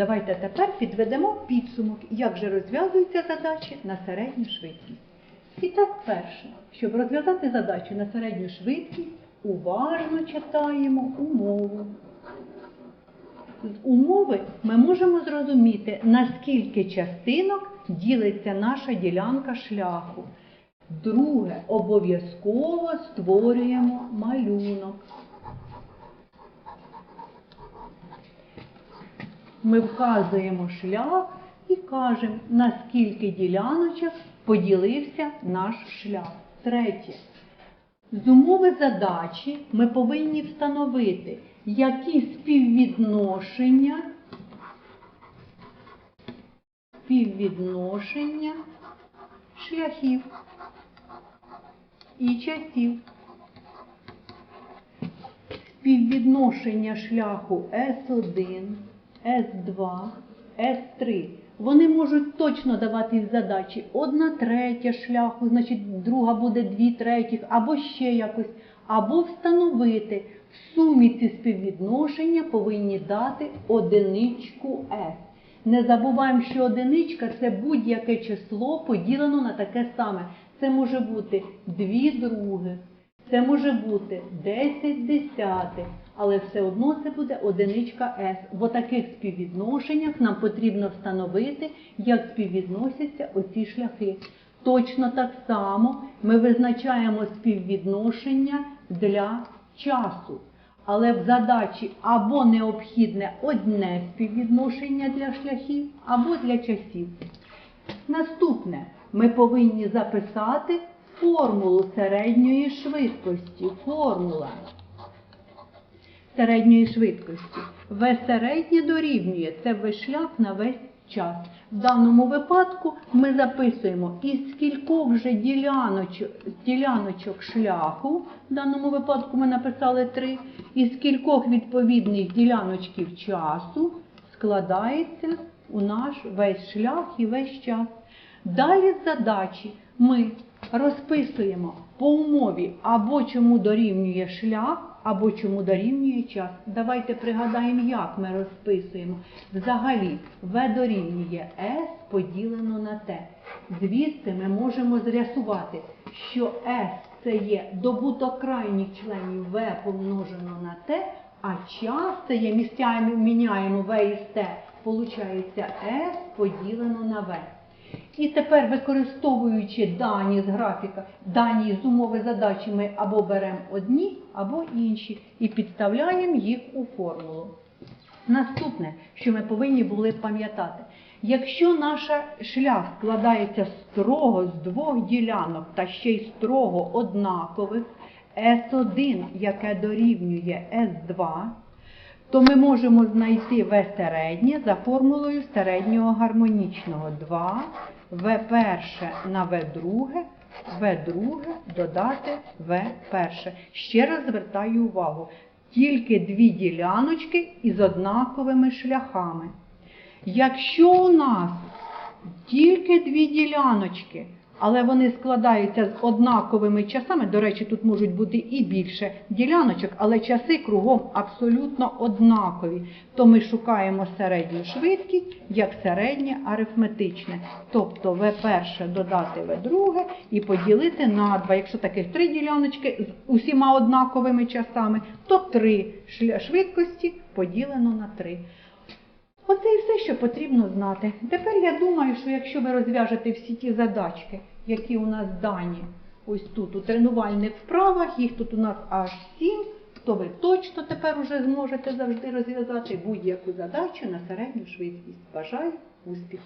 Давайте тепер підведемо підсумок, як же розв'язуються задачі на середню швидкість. І так, перше, щоб розв'язати задачу на середню швидкість, уважно читаємо умову. З умови ми можемо зрозуміти, на скільки частинок ділиться наша ділянка шляху. Друге, обов'язково створюємо малюнок. Ми вказуємо шлях і кажемо, на скільки діляночок поділився наш шлях. Третє. З умови задачі ми повинні встановити, які співвідношення, співвідношення шляхів і часів. Співвідношення шляху С1, С2, С3. Вони можуть точно давати задачі одна третя шляху, значить друга буде дві третіх, або ще якось, або встановити в сумі ці співвідношення повинні дати одиничку С. Не забуваємо, що одиничка це будь-яке число поділено на таке саме. Це може бути дві других, це може бути 10 десятих, але все одно це буде одиничка S. В таких співвідношеннях нам потрібно встановити, як співвідносяться оці шляхи. Точно так само ми визначаємо співвідношення для часу. Але в задачі або необхідне одне співвідношення для шляхів, або для часів. Наступне ми повинні записати формулу середньої швидкості. Формула середньої швидкості. В середнє дорівнює це весь шлях на весь час. В даному випадку ми записуємо із скількох же діляночок, діляночок шляху, в даному випадку ми написали три, із скількох відповідних діляночків часу складається у наш весь шлях і весь час. Далі задачі ми розписуємо по умові або чому дорівнює шлях, або чому дорівнює час. Давайте пригадаємо, як ми розписуємо. Взагалі, В дорівнює С поділено на Т. Звідси ми можемо з'ясувати, що С це є добуток крайніх членів В помножено на Т, а час це є місцями міняємо В із Т, получається С поділено на В. І тепер, використовуючи дані з графіка, дані з умови задачі, ми або беремо одні, або інші і підставляємо їх у формулу. Наступне, що ми повинні були пам'ятати, якщо наш шлях складається строго з двох ділянок та ще й строго однакових, С1, яке дорівнює С2, то ми можемо знайти В середнє за формулою середнього гармонічного 2, В перше на В друге, В друге додати В перше. Ще раз звертаю увагу, тільки дві діляночки із однаковими шляхами. Якщо у нас тільки дві діляночки, але вони складаються з однаковими часами. До речі, тут можуть бути і більше діляночок, але часи кругом абсолютно однакові. То ми шукаємо середню швидкість як середнє арифметичне. Тобто В перше додати В друге і поділити на 2. Якщо таких три діляночки з усіма однаковими часами, то три швидкості поділено на 3. Оце і все, що потрібно знати. Тепер я думаю, що якщо ви розв'яжете всі ті задачки, які у нас дані ось тут у тренувальних вправах, їх тут у нас аж сім, то ви точно тепер уже зможете завжди розв'язати будь-яку задачу на середню швидкість. Бажаю успіху!